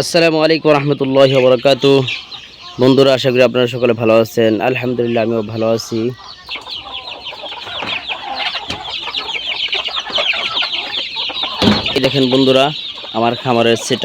আসসালামু আলাইকুম রহমতুল্লাহ বরকাত। বন্ধুরা, আশা করি আপনারা সকলে ভালো আছেন। আলহামদুলিল্লাহ, আমিও ভালো আছি। দেখেন বন্ধুরা, আমার খামারের সেট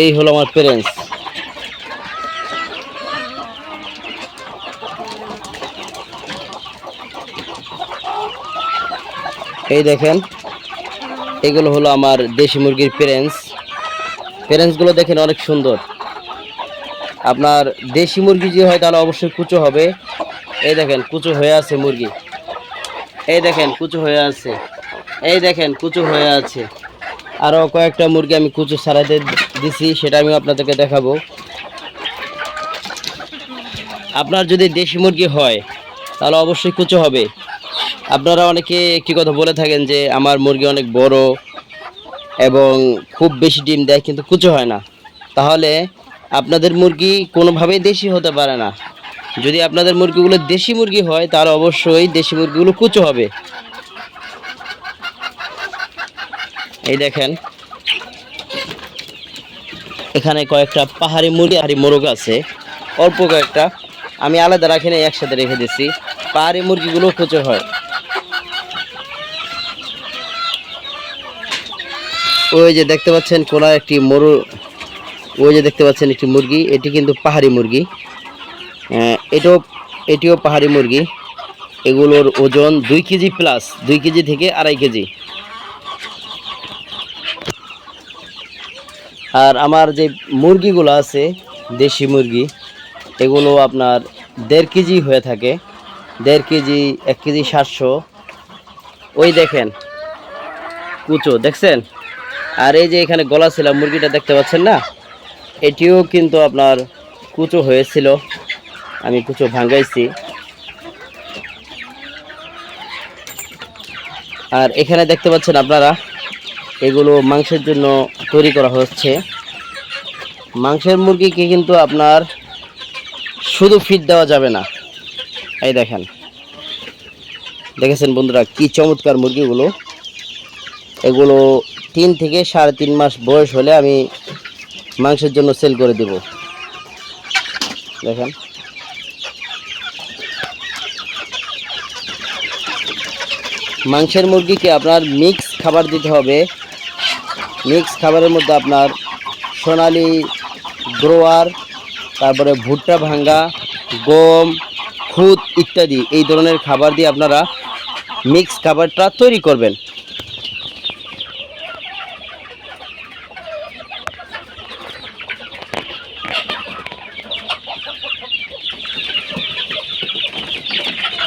এই হলো আমার প্যারেন্টস এই দেখেন, এগুলো হলো আমার দেশি মুরগির প্যারেন্টস প্যারেন্টসগুলো দেখেন অনেক সুন্দর। আপনার দেশি মুরগি যে হয় তাহলে অবশ্যই কুচো হবে। এই দেখেন, কুচো হয়ে আছে মুরগি। এই দেখেন, কুচো হয়ে আছে। এই দেখেন, কুচো হয়ে আছে। আরও কয়েকটা মুরগি আমি কুচু সারাতে দিছি, সেটা আমি আপনাদেরকে দেখাবো। আপনার যদি দেশি মুরগি হয়, তাহলে অবশ্যই কুচো হবে। আপনারা অনেকে একটি কথা বলে থাকেন যে, আমার মুরগি অনেক বড় এবং খুব বেশি ডিম দেয়, কিন্তু কুচো হয় না। তাহলে আপনাদের মুরগি কোনোভাবেই দেশি হতে পারে না। যদি আপনাদের মুরগিগুলো দেশি মুরগি হয়, তাহলে অবশ্যই দেশি মুরগিগুলো কুচো হবে। এই দেখেন এখানে কয়েকটা পাহাড়ি মুরগি হাড়ি মোরগ আছে। অল্প কয়েকটা। আমি আলাদা রাখি না একসাথে রেখে দিচ্ছি পাহাড়ি মুরগিগুলো কুচো হয়। ওই যে দেখতে পাচ্ছেন কোন একটি মরু ওই যে দেখতে পাচ্ছেন একটি মুরগি। এটি কিন্তু পাহাড়ি মুরগি। আহ, এটাও এটিও পাহাড়ি মুরগি। এগুলোর ওজন দুই কেজি প্লাস দুই কেজি থেকে আড়াই কেজি। আর আমার যে মুরগিগুলো আছে, দেশি মুরগি, এগুলো আপনার দেড় কেজি হয়ে থাকে। দেড় কেজি, এক কেজি সাতশো। ওই দেখেন, কুচো, দেখছেন? আর এই যে এখানে গলা ছিল, মুরগিটা দেখতে পাচ্ছেন না? এটিও কিন্তু আপনার কুচো হয়েছিল। আমি কুচো ভাঙ্গাইছি। আর এখানে দেখতে পাচ্ছেন আপনারা এগুলো মাংসের জন্য তৈরি করা হচ্ছে। মাংসের মুরগিকে কিন্তু আপনার শুধু ফিট দেওয়া যাবে না। এই দেখেন। দেখেছেন বন্ধুরা কি চমৎকার মুরগিগুলো। এগুলো তিন থেকে সাড়ে তিন মাস বয়স হলে আমি মাংসের জন্য সেল করে দেব। দেখেন। মাংসের মুরগিকে আপনার মিক্স খাবার দিতে হবে। মিক্স খাবারের মধ্যে আপনার সোনালি গ্রোয়ার, তারপরে ভুট্টা ভাঙ্গা, গম, খুদ ইত্যাদি, এই ধরনের খাবার দিয়ে আপনারা মিক্স খাবারটা তৈরি করবেন।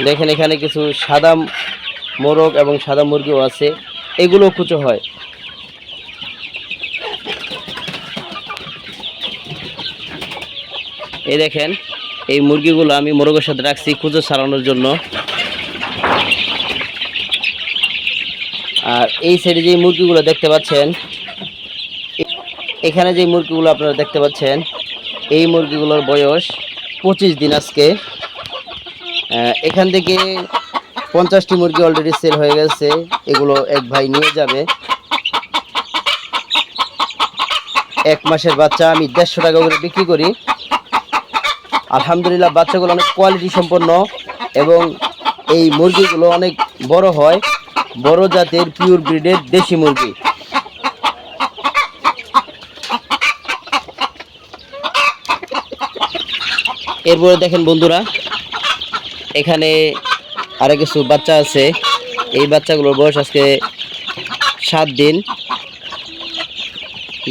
দেখেন এখানে কিছু সাদা মোরগ এবং সাদা মুরগিও আছে। এগুলো কুচো হয়। এই দেখেন, এই মুরগিগুলো আমি মোরগের সাথে রাখছি কুচো সারানোর জন্য। আর এই সাইডে যে মুরগিগুলো দেখতে পাচ্ছেন, এখানে যে মুরগিগুলো আপনারা দেখতে পাচ্ছেন, এই মুরগিগুলোর বয়স পঁচিশ দিন আজকে। এখান থেকে পঞ্চাশটি মুরগি অলরেডি সেল হয়ে গেছে, এগুলো এক ভাই নিয়ে যাবে। এক মাসের বাচ্চা, আমি দেড়শো টাকা করে বিক্রি করি। আলহামদুলিল্লাহ, বাচ্চাগুলো অনেক কোয়ালিটি সম্পন্ন এবং এই মুরগিগুলো অনেক বড় হয়। বড় জাতের পিওর ব্রিডের দেশি মুরগি। এরপরে দেখেন বন্ধুরা, এখানে আরও কিছু বাচ্চা আছে। এই বাচ্চাগুলোর বয়স আজকে সাত দিন।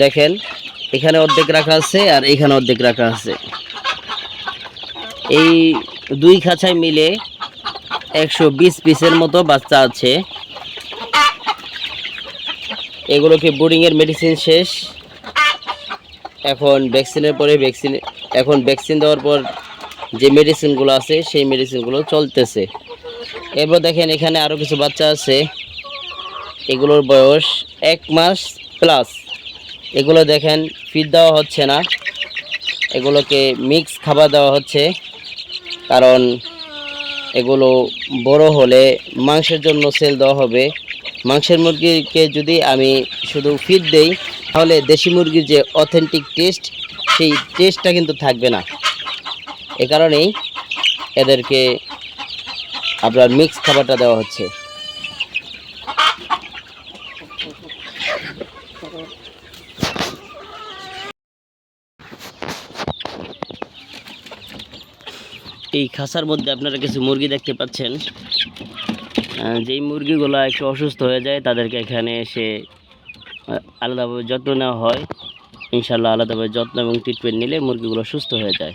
দেখেন, এখানে অর্ধেক রাখা আছে আর এখানে অর্ধেক রাখা আছে। এই দুই খাঁচায় মিলে একশো বিশ পিসের মতো বাচ্চা আছে। এগুলোকে বোর্ডিংয়ের মেডিসিন শেষ। এখন ভ্যাকসিনের পরে ভ্যাকসিন এখন ভ্যাকসিন দেওয়ার পর যে মেডিসিনগুলো আছে, সেই মেডিসিনগুলো চলতেছে। এরপর দেখেন এখানে আরও কিছু বাচ্চা আছে। এগুলোর বয়স এক মাস প্লাস এগুলো দেখেন ফিড দেওয়া হচ্ছে না। এগুলোকে মিক্স খাবার দেওয়া হচ্ছে। কারণ এগুলো বড় হলে মাংসের জন্য সেল দেওয়া হবে। মাংসের মুরগিকে যদি আমি শুধু ফিড দেই, তাহলে দেশি মুরগির যে অথেন্টিক টেস্ট সেই টেস্টটা কিন্তু থাকবে না। এ কারণেই এদেরকে আপনার মিক্স খাবারটা দেওয়া হচ্ছে। এই খাসার মধ্যে আপনারা কিছু মুরগি দেখতে পাচ্ছেন। যেই মুরগিগুলো একটু অসুস্থ হয়ে যায়, তাদেরকে এখানে এসে আলাদাভাবে যত্ন নেওয়া হয়। ইনশাল্লাহ আলাদাভাবে যত্ন এবং ট্রিটমেন্ট নিলে মুরগিগুলো সুস্থ হয়ে যায়।